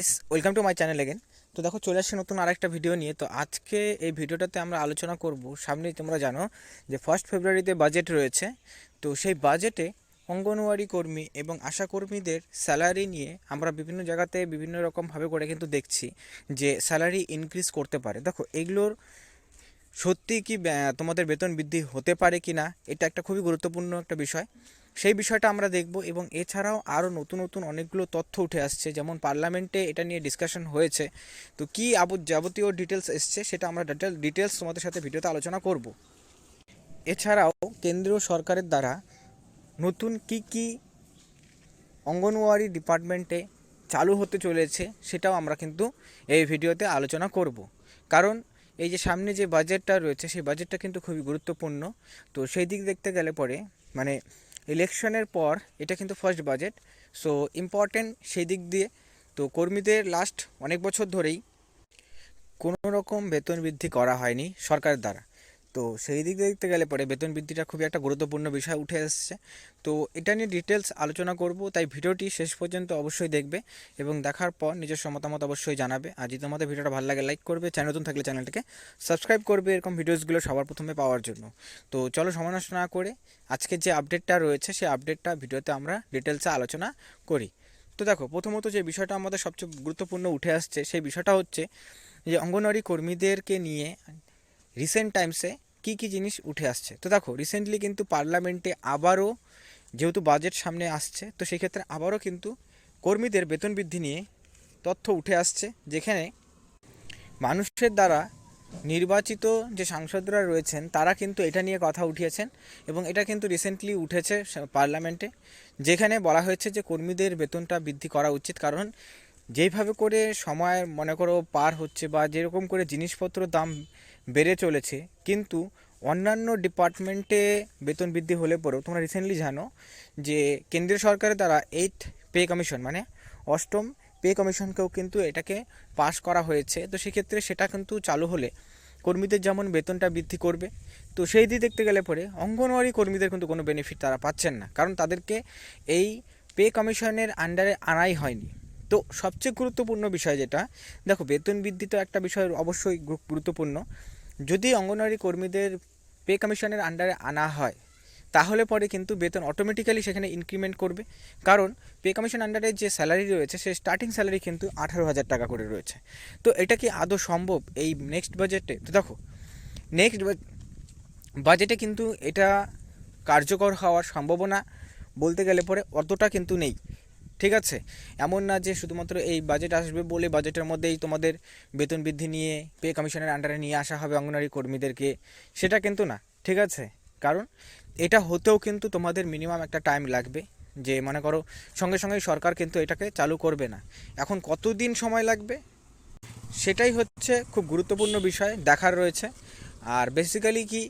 Welcome to my channel again তো দেখো, চলে আসছে নতুন আরেকটা ভিডিও নিয়ে। তো আজকে এই ভিডিওটাতে আমরা আলোচনা করব, সামনেই তোমরা জানো যে ফার্স্ট ফেব্রুয়ারিতে বাজেট রয়েছে। তো সেই বাজেটে অঙ্গনওয়াড়ি কর্মী এবং আশা কর্মীদের স্যালারি নিয়ে আমরা বিভিন্ন জায়গাতে বিভিন্ন রকমভাবে করে কিন্তু দেখছি যে স্যালারি ইনক্রিজ করতে পারে। দেখো, এগুলোর সত্যি কি তোমাদের বেতন বৃদ্ধি হতে পারে কি না এটা একটা খুবই গুরুত্বপূর্ণ একটা বিষয়। সেই বিষয়টা আমরা দেখব এবং এছাড়াও আরও নতুন নতুন অনেকগুলো তথ্য উঠে আসছে। যেমন পার্লামেন্টে এটা নিয়ে ডিসকাশন হয়েছে। তো কী যাবতীয় ডিটেলস এসছে সেটা আমরা ডিটেল ডিটেলস তোমাদের সাথে ভিডিওতে আলোচনা করব। এছাড়াও কেন্দ্রীয় সরকারের দ্বারা নতুন কি কি অঙ্গনওয়াড়ি ডিপার্টমেন্টে চালু হতে চলেছে সেটাও আমরা কিন্তু এই ভিডিওতে আলোচনা করব। কারণ এই যে সামনে যে বাজেটটা রয়েছে, সেই বাজেটটা কিন্তু খুবই গুরুত্বপূর্ণ। তো সেই দিক দেখতে গেলে পরে মানে ইলেকশনের পর এটা কিন্তু ফার্স্ট বাজেট সো ইম্পর্টেন্ট সেই দিক দিয়ে। তো কর্মীদের লাস্ট অনেক বছর ধরেই কোনো রকম বেতন বৃদ্ধি করা হয়নি সরকার দ্বারা। তো সেই দিক দেখতে গেলে পরে বেতন বৃদ্ধিটা খুবই একটা গুরুত্বপূর্ণ বিষয় উঠে এসেছে। তো এটা নিয়ে ডিটেলস আলোচনা করব, তাই ভিডিওটি শেষ পর্যন্ত অবশ্যই দেখবে এবং দেখার পর নিজস্ব মতামত অবশ্যই জানাবে। আর যদি তোমাদের ভিডিওটা ভালো লাগে লাইক করবে, চ্যানেল নতুন থাকলে চ্যানেলটিকে সাবস্ক্রাইব করবে, এরকম ভিডিওসগুলো সবার প্রথমে পাওয়ার জন্য। তো চলো সময় না করে আজকে যে আপডেটটা রয়েছে, সেই আপডেটটা ভিডিওতে আমরা ডিটেলসে আলোচনা করি। তো দেখো, প্রথমত যে বিষয়টা আমাদের সবচেয়ে গুরুত্বপূর্ণ উঠে আসছে, সেই বিষয়টা হচ্ছে যে অঙ্গনওয়াড়ি কর্মীদেরকে নিয়ে রিসেন্ট টাইমসে কী কী জিনিস উঠে আসছে। তো দেখো রিসেন্টলি কিন্তু পার্লামেন্টে আবারও যেহেতু বাজেট সামনে আসছে, তো সেই ক্ষেত্রে আবারও কিন্তু কর্মীদের বেতন বৃদ্ধি নিয়ে তথ্য উঠে আসছে, যেখানে মানুষের দ্বারা নির্বাচিত যে সাংসদরা রয়েছেন, তারা কিন্তু এটা নিয়ে কথা উঠিয়েছেন এবং এটা কিন্তু রিসেন্টলি উঠেছে পার্লামেন্টে, যেখানে বলা হয়েছে যে কর্মীদের বেতনটা বৃদ্ধি করা উচিত। কারণ যেইভাবে করে সময়, মনে করো, পার হচ্ছে বা যেরকম করে জিনিসপত্র দাম বেড়ে চলেছে, কিন্তু অন্যান্য ডিপার্টমেন্টে বেতন বৃদ্ধি হলে পরেও তোমরা রিসেন্টলি জানো যে কেন্দ্রীয় সরকারের দ্বারা এইট পে কমিশন মানে অষ্টম পে কমিশনকেও কিন্তু এটাকে পাস করা হয়েছে। তো সেক্ষেত্রে সেটা কিন্তু চালু হলে কর্মীদের যেমন বেতনটা বৃদ্ধি করবে, তো সেই দিক দেখতে গেলে পরে অঙ্গনওয়াড়ি কর্মীদের কিন্তু কোনো বেনিফিট তারা পাচ্ছেন না। কারণ তাদেরকে এই পে কমিশনের আন্ডারে আনাই হয়নি। তো সবচেয়ে গুরুত্বপূর্ণ বিষয় যেটা, দেখো বেতন বৃদ্ধি তো একটা বিষয় অবশ্যই গুরুত্বপূর্ণ। যদি অঙ্গনওয়াড়ি কর্মীদের পে কমিশনের আন্ডারে আনা হয়, তাহলে পরে কিন্তু বেতন অটোমেটিক্যালি সেখানে ইনক্রিমেন্ট করবে। কারণ পে কমিশন আন্ডারে যে স্যালারি রয়েছে, সে স্টার্টিং স্যালারি কিন্তু আঠারো হাজার টাকা করে রয়েছে। তো এটা কি আদৌ সম্ভব এই নেক্সট বাজেটে তো দেখো নেক্সট বাজেটে কিন্তু এটা কার্যকর হওয়ার সম্ভাবনা বলতে গেলে পরে অতটা কিন্তু নেই। ঠিক আছে? এমন না যে শুধুমাত্র এই বাজেট আসবে বলে বাজেটের মধ্যেই তোমাদের বেতন বৃদ্ধি নিয়ে পে কমিশনের আন্ডারে নিয়ে আসা হবে অঙ্গনারী কর্মীদেরকে। সেটা কিন্তু না, ঠিক আছে? কারণ এটা হতেও কিন্তু তোমাদের মিনিমাম একটা টাইম লাগবে। যে মনে করো, সঙ্গে সঙ্গে সরকার কিন্তু এটাকে চালু করবে না। এখন কতদিন সময় লাগবে? সেটাই হচ্ছে খুব গুরুত্বপূর্ণ বিষয়, দেখার রয়েছে। আর বেসিক্যালি কি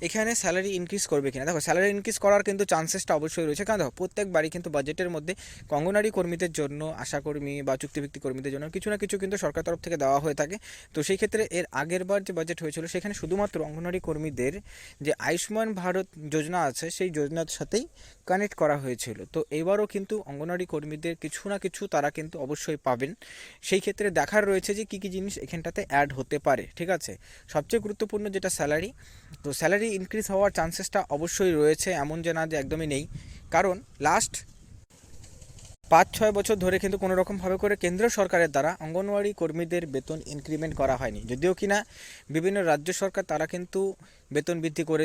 এখানে স্যালারি ইনক্রিজ করবে কিনা? দেখো স্যালারি ইনক্রিজ করার কিন্তু চান্সেসটা অবশ্যই রয়েছে। কারণ দেখো প্রত্যেকবারই কিন্তু বাজেটের মধ্যে অঙ্গনারী কর্মীদের জন্য, আশাকর্মী বা চুক্তিভিত্তিক কর্মীদের জন্য কিছু না কিছু কিন্তু সরকার তরফ থেকে দেওয়া হয়ে থাকে। তো সেই ক্ষেত্রে এর আগের বার যে বাজেট হয়েছিল, সেখানে শুধুমাত্র অঙ্গনারী কর্মীদের যে আয়ুষ্মান ভারত যোজনা আছে, সেই যোজনার সাথেই কানেক্ট করা হয়েছিল। তো এবারও কিন্তু অঙ্গনারী কর্মীদের কিছু না কিছু তারা কিন্তু অবশ্যই পাবেন। সেই ক্ষেত্রে দেখার রয়েছে যে কী কী জিনিস এখানটাতে অ্যাড হতে পারে, ঠিক আছে? সবচেয়ে গুরুত্বপূর্ণ যেটা স্যালারি তো স্যালারি ইনক্রিজ হওয়ার চান্সেসটা অবশ্যই রয়েছে, এমন যে না যে একদমই নেই। কারণ লাস্ট পাঁচ ছয় বছর ধরে কিন্তু কোনো রকমভাবে করে কেন্দ্র সরকারের দ্বারা অঙ্গনওয়াড়ি কর্মীদের বেতন ইনক্রিমেন্ট করা হয়নি। যদিও কিনা বিভিন্ন রাজ্য সরকার তারা কিন্তু বেতন বৃদ্ধি করে